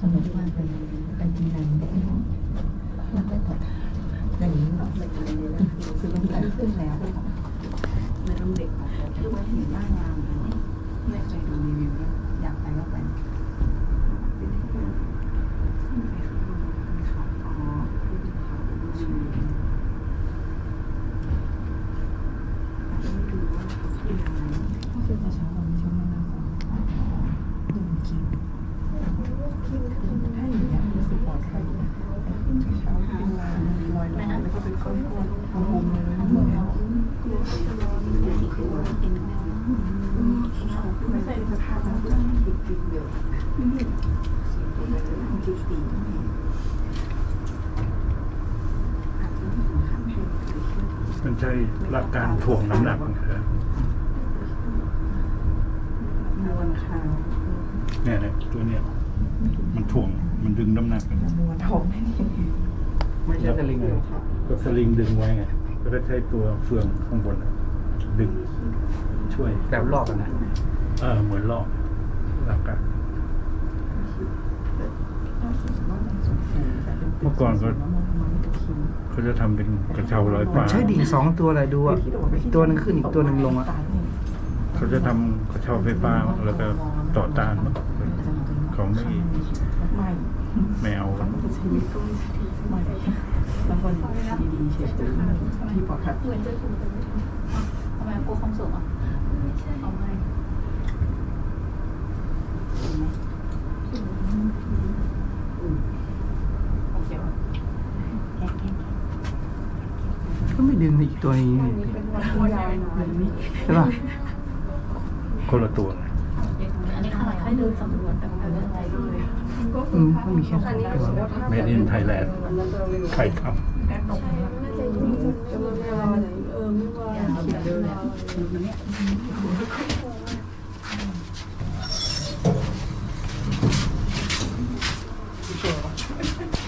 สนุกมากเลยไปกินอะไรแล้วก็ต่ออย่างนี้เหรอคือต้องแต่ขึ้นแล้วไม่ต้องเด็กคือว่าเห็นหน้างานไม่เคยดูรีวิวนะอยากไปก็ไปเป็นที่ว่าไม่เขาอ๋อไม่เขาดูชีวิตไม่ดูว่าเขาคืออะไรก็คือแต่เช้าวันช่วงนั้นนะดูกิน ถ้าอย่างเงี้ยรู้สึกปลอดภัยนะแต่ขึ้นเช้าเป็นลายลอยลอยแล้วก็เป็นก้อนๆโฮมเลยนะหมดแล้วกลัวเขาจะร้อนกลัวเขาจะกินแน่ไม่ใช่สภาพนั้นก็ติดติดเดียวติดตีอาจจะไม่สำคัญให้คือช่วยมันใช่หลักการถ่วงน้ำหนักนะครับมวลคางเนี่ยเนี่ยตัวเนี้ย มันถ่วง มันดึงน้ำหนักกันมัวท้องแค่นี้ไม่ใช่สลิงเลยก็สลิงดึงไว้ไงก็ได้ใช้ตัวเฟืองข้างบนอะดึง ช่วยแบบรอบอะนะเออเหมือนลอกหลักการเมื่อก่อนก็เขาจะทำเป็นกระเช้าลอยมันฟ้าใช่ดิ่งสองตัวเลยดูอะอีกตัวหนึ่งขึ้นอีกตัวหนึ่งลงอะเขาจะทำกระเช้าไฟฟ้าแล้วก็ต่อต้าน เขาไม่ไม่ไม่เอากันชีวิตก็ไม่ใช่ไม่แล้วก็ดีๆเฉยๆที่ปลอดภัยเหมือนจะถูกแต่ไม่ถูกทำไมกลัวความสูงอะไม่ใช่เอาไม่โอเคว่ะก็ไม่ดึงอีกตัวนี้ใช่ป่ะคนละตัวไงอันนี้ขนาดแค่เดินสำรวจแบ อืมก็มีแค่สองตัวเมดินไทยแลนด์ไทยคอย่คิดเดินเลยำ